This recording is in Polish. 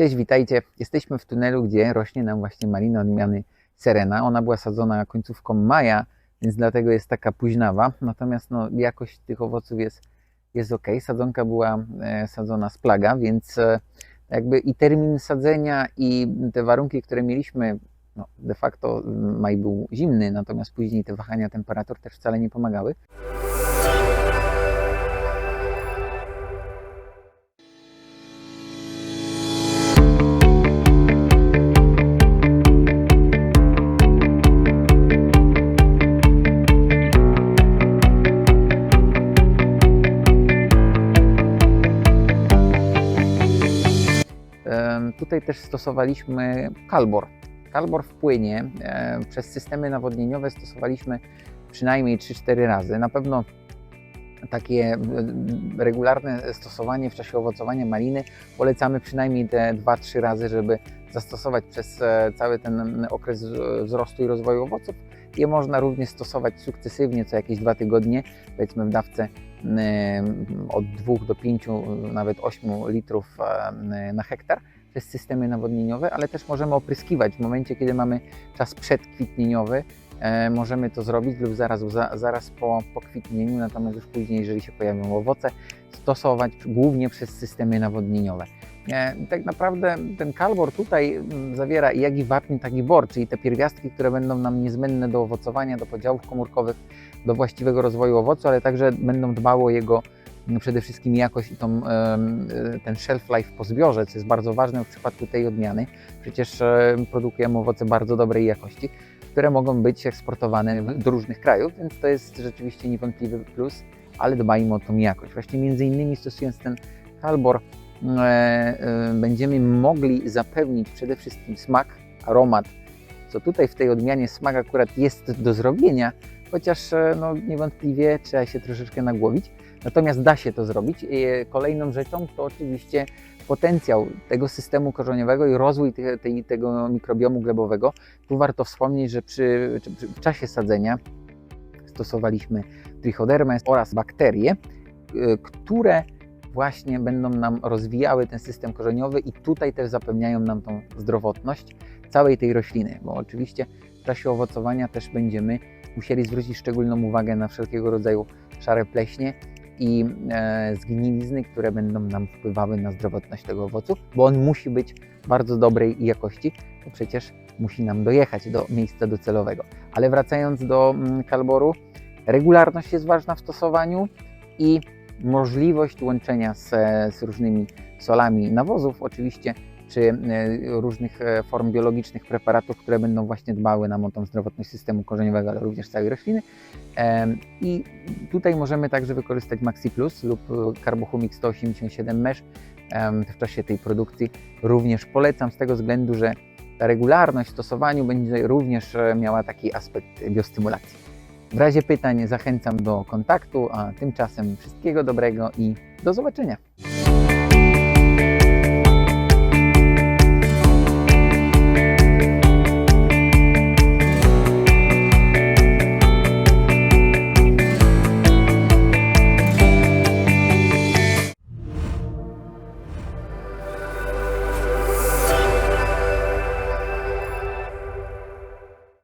Cześć, witajcie. Jesteśmy w tunelu, gdzie rośnie nam właśnie malina odmiany Serena. Ona była sadzona końcówką maja, więc dlatego jest taka późnawa. Natomiast no, jakość tych owoców jest, jest ok. Sadzonka była e, sadzona z plaga, więc e, jakby i termin sadzenia i te warunki, które mieliśmy, no, de facto maj był zimny, natomiast później te wahania temperatur też wcale nie pomagały. Tutaj też stosowaliśmy kalbor. Kalbor w płynie e, przez systemy nawodnieniowe stosowaliśmy przynajmniej 3-4 razy. Na pewno takie e, regularne stosowanie w czasie owocowania maliny polecamy przynajmniej te 2-3 razy, żeby zastosować przez e, cały ten okres wzrostu i rozwoju owoców. Je można również stosować sukcesywnie co jakieś dwa tygodnie, powiedzmy w dawce od 2 do 5, nawet 8 litrów na hektar przez systemy nawodnieniowe, ale też możemy opryskiwać w momencie, kiedy mamy czas przedkwitnieniowy. E, możemy to zrobić lub zaraz, za, zaraz po, po kwitnieniu, natomiast już później, jeżeli się pojawią owoce, stosować głównie przez systemy nawodnieniowe. E, tak naprawdę ten kalbor tutaj mm, zawiera jak i wapń, tak i bor, czyli te pierwiastki, które będą nam niezbędne do owocowania, do podziałów komórkowych, do właściwego rozwoju owocu, ale także będą dbały o jego przede wszystkim jakość i tą, e, ten shelf life po zbiorze, co jest bardzo ważne w przypadku tej odmiany. Przecież e, produkujemy owoce bardzo dobrej jakości, które mogą być eksportowane do różnych krajów, więc to jest rzeczywiście niewątpliwy plus, ale dbajmy o tą jakość. Właśnie między innymi stosując ten kalbor e, e, będziemy mogli zapewnić przede wszystkim smak, aromat, co tutaj w tej odmianie smak akurat jest do zrobienia, chociaż e, no, niewątpliwie trzeba się troszeczkę nagłowić. Natomiast da się to zrobić. E, Kolejną rzeczą to oczywiście potencjał tego systemu korzeniowego i rozwój te, tej, tego mikrobiomu glebowego. Tu warto wspomnieć, że przy, przy, w czasie sadzenia stosowaliśmy trichodermę oraz bakterie, y, które właśnie będą nam rozwijały ten system korzeniowy i tutaj też zapewniają nam tą zdrowotność całej tej rośliny, bo oczywiście w czasie owocowania też będziemy musieli zwrócić szczególną uwagę na wszelkiego rodzaju szare pleśnie i e, zgnilizny, które będą nam wpływały na zdrowotność tego owocu, bo on musi być bardzo dobrej jakości, bo przecież musi nam dojechać do miejsca docelowego. Ale wracając do mm, kalboru, regularność jest ważna w stosowaniu i możliwość łączenia z, z różnymi solami nawozów, oczywiście, czy e, różnych e, form biologicznych preparatów, które będą właśnie dbały nam o tą zdrowotność systemu korzeniowego, ale również całej rośliny. I tutaj możemy także wykorzystać Maxi Plus lub e, Carbohumix 187 Mesh w czasie tej produkcji. Również polecam z tego względu, że ta regularność w stosowaniu będzie również miała taki aspekt biostymulacji. W razie pytań zachęcam do kontaktu, a tymczasem wszystkiego dobrego i do zobaczenia.